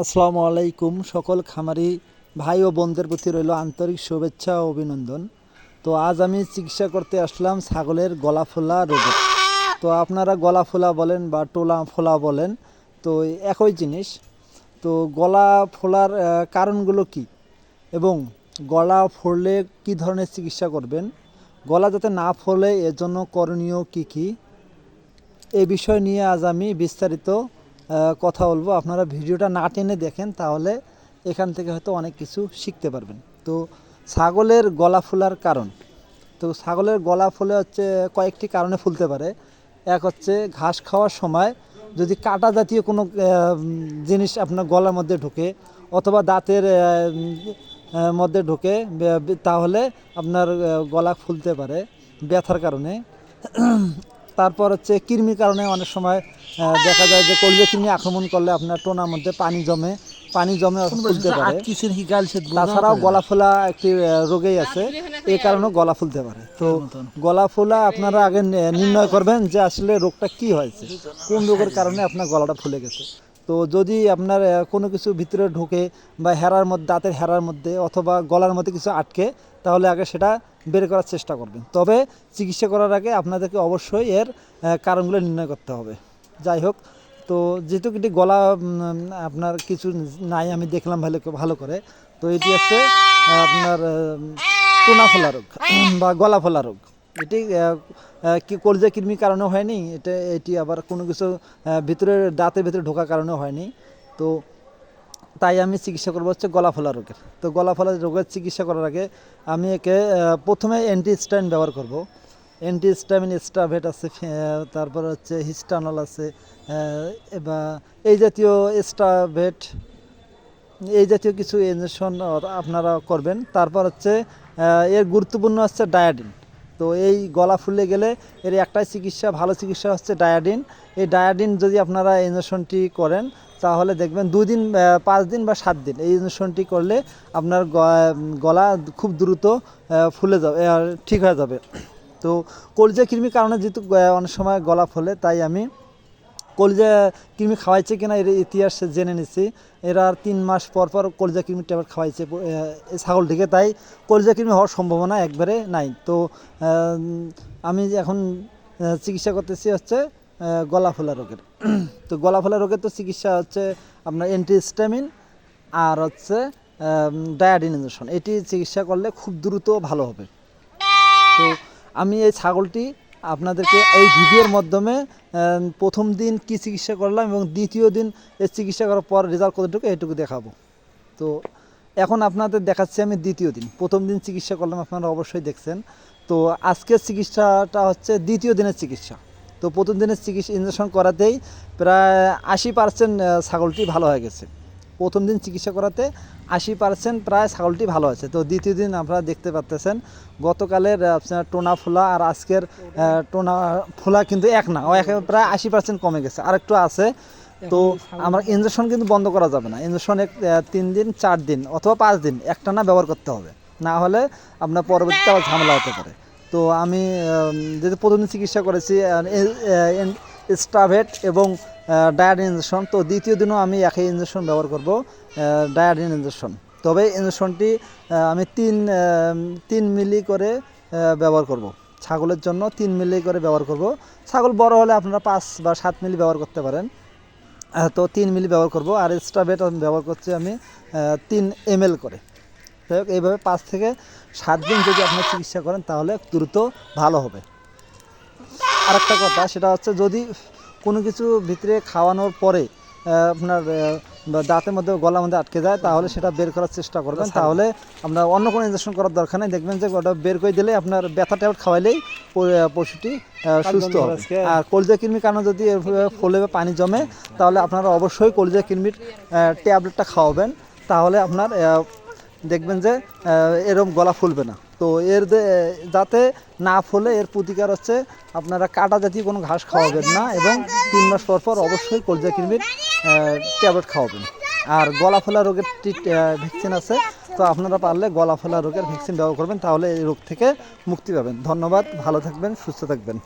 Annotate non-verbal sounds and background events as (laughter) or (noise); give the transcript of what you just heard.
আসসালামু আলাইকুম সকল খামারি ভাই ও বোনদের প্রতি রইল আন্তরিক শুভেচ্ছা ও অভিনন্দন। তো আজ আমি চিকিৎসা করতে আসলাম ছাগলের গলা ফোলা রোগে। তো আপনারা গলা ফোলা বলেন বা টোলা ফোলা বলেন, তো একই জিনিস। তো গলা ফোলার কারণগুলো কি? এবং গলা ফোড়লে কি ধরনের চিকিৎসা করবেন? গলা যাতে না ফোলে এর জন্য করণীয় কি কি? এ বিষয় নিয়ে আজ আমি বিস্তারিত কথা বলব। আপনারা ভিডিওটা না টেনে দেখেন, তাহলে এখান থেকে হয়তো অনেক কিছু শিখতে পারবেন। তো ছাগলের গলা ফোলার কারণ। তো ছাগলের গলা ফুলে হচ্ছে কয়েকটি কারণে ফুলতে পারে। এক হচ্ছে ঘাস খাওয়ার সময় যদি কাটা জাতীয় কোনো জিনিস আপনার গলার মধ্যে ঢোকে অথবা দাঁতের মধ্যে ঢোকে তাহলে আপনার গলা ফুলতে পারে ব্যথার কারণে। তারপর হচ্ছে কৃমির কারণে অনেক সময় দেখা যায় যে কলবে কৃমি আক্রমণ করলে আপনার টোনার মধ্যে পানি জমে পানি জমে ফুলতে পারে। তাছাড়াও গলা ফোলা একটি রোগেই আছে এই কারণেও গলা ফুলতে পারে। তো গলা ফোলা আপনারা আগে নির্ণয় করবেন যে আসলে রোগটা কি হয়েছে কোন রোগের কারণে আপনার গলাটা ফুলে গেছে। তো যদি আপনার কোনো কিছু ভিতরে ঢোকে বা হেরার মধ্যে দাঁতের হেরার মধ্যে অথবা গলার মধ্যে কিছু আটকে তাহলে আগে সেটা বের করার চেষ্টা করবেন। তবে চিকিৎসা করার আগে আপনাদেরকে অবশ্যই এর কারণগুলো নির্ণয় করতে হবে। যাই হোক, তো যেহেতু এটি গলা আপনার কিছু নাই, আমি দেখলাম ভালো ভালো করে। তো এটি হচ্ছে আপনার টোনা ফোলা রোগ বা গলা ফোলা রোগ। এটি কি কলজা কৃমির কারণে হয়নি, এটা, এটি আবার কোনো কিছু ভিতরে দাঁতের ভিতরে ঢোকার কারণে হয়নি। তো তাই আমি চিকিৎসা করব হচ্ছে গলা ফোলা রোগের। তো গলা ফোলা রোগের চিকিৎসা করার আগে আমি একে প্রথমে অ্যান্টিস্টাইন ব্যবহার করব। অ্যান্টিস্টামিন স্টাভেট আছে তারপর হচ্ছে হিস্টানল আছে এবার এই জাতীয় স্টাভেট এই জাতীয় কিছু ইঞ্জেকশন আপনারা করবেন। তারপর হচ্ছে এর গুরুত্বপূর্ণ হচ্ছে ডায়াডিন তো এই গলা ফুলে গেলে এর একটাই চিকিৎসা, ভালো চিকিৎসা হচ্ছে ডায়াডিন। এই ডায়াডিন যদি আপনারা ইঞ্জেকশনটি করেন, তাহলে দেখবেন দুদিন পাঁচ দিন বা সাত দিন এই ইঞ্জেকশনটি করলে আপনার গলা খুব দ্রুত ফুলে যাবে ঠিক হয়ে যাবে। তো কলজা কৃমির কারণে যেহেতু অনেক সময় গলা ফোলে, তাই আমি কলজা কৃমি খাওয়াইছে কিনা এর ইতিহাস জেনে নিচ্ছি এরা আর তিন মাস পর পর কলজা কৃমির ট্যাবলেট খাওয়াইছে ছাগলটিকে তাই কলজা কৃমি হওয়ার সম্ভাবনা একবারে নাই। তো আমি এখন চিকিৎসা করতেছি হচ্ছে গলা ফোলা রোগের। (clears throat) তো গলা ফোলা রোগের তো চিকিৎসা হচ্ছে আপনার অ্যান্টিস্টামিন আর হচ্ছে ডায়াডিন ইঞ্জেকশন এটি চিকিৎসা করলে খুব দ্রুত ভালো হবে। তো আমি এই ছাগলটি আপনাদেরকে এই ভিডিওর মাধ্যমে প্রথম দিন কি চিকিৎসা করলাম এবং দ্বিতীয় দিন এই চিকিৎসা করার পর রেজাল্ট কতটুকু এইটুকু দেখাবো। তো এখন আপনাদের দেখাচ্ছি আমি দ্বিতীয় দিন। প্রথম দিন চিকিৎসা করলাম, আপনারা অবশ্যই দেখছেন। তো আজকের চিকিৎসাটা হচ্ছে দ্বিতীয় দিনের চিকিৎসা। তো প্রথম দিনের চিকিৎসা ইঞ্জেকশন করাতেই প্রায় আশি পার্সেন্ট ছাগলটি ভালো হয়ে গেছে। প্রথম দিন চিকিৎসা করাতে আশি পার্সেন্ট প্রায় ছাগলটি ভালো আছে। তো দ্বিতীয় দিন আপনারা দেখতে পাচ্তেছেন গতকালের আপনার টোনা ফোলা আর আজকের টোনা ফোলা কিন্তু এক না প্রায় আশি পার্সেন্ট কমে গেছে। আর একটু আছে তো আমার ইঞ্জেকশন কিন্তু বন্ধ করা যাবে না। ইঞ্জেকশন এক তিন দিন চার দিন অথবা পাঁচ দিন একটা না ব্যবহার করতে হবে। না হলে আপনার পরবর্তীতে আবার ঝামেলা হতে পারে। তো আমি যেহেতু প্রথম দিন চিকিৎসা করেছি স্টাভেট এবং ডায়াডিন ইঞ্জেকশন। তো দ্বিতীয় দিনও আমি একই ইঞ্জেকশন ব্যবহার করব ডায়াডিন ইঞ্জেকশন। তবে ইঞ্জেকশনটি আমি তিন তিন মিলি করে ব্যবহার করব। ছাগলের জন্য তিন মিলি করে ব্যবহার করব। ছাগল বড় হলে আপনারা পাঁচ বা সাত মিলি ব্যবহার করতে পারেন। তো তিন মিলি ব্যবহার করব। আর আমি ব্যবহার করছি আমি তিন এম করে। যাই হোক, এইভাবে পাঁচ থেকে সাত দিন যদি আপনার চিকিৎসা করেন, তাহলে দ্রুত ভালো হবে। আর একটা কথা, সেটা হচ্ছে যদি কোনো কিছু ভিতরে খাওয়ানোর পরে আপনার দাঁতের মধ্যে গলার মধ্যে আটকে যায় তাহলে সেটা বের করার চেষ্টা করবেন। তাহলে আপনার অন্য কোনো ইঞ্জেকশন করার দরকার নেই। দেখবেন যে ওটা বের করে দিলে আপনার ব্যথা ট্যাবলেট খাওয়াইলেই পশুটি সুস্থ হবে। আর কলজা কৃমির কারণে যদি ফলে বা পানি জমে তাহলে আপনারা অবশ্যই কলজা কৃমির ট্যাবলেটটা খাওয়াবেন। তাহলে আপনার দেখবেন যে এরম গলা ফুলবে না। তো এর যাতে না ফুলে, এর প্রতিকার হচ্ছে আপনারা কাটা জাতীয় কোনো ঘাস খাওয়াবেন না এবং তিন মাস পর পর অবশ্যই কলজা কৃমির ট্যাবলেট খাওয়াবেন। আর গলা ফোলা রোগের ভ্যাকসিন আছে, তো আপনারা পারলে গলা ফোলা রোগের ভ্যাকসিন ব্যবহার করবেন, তাহলে এই রোগ থেকে মুক্তি পাবেন। ধন্যবাদ, ভালো থাকবেন, সুস্থ থাকবেন।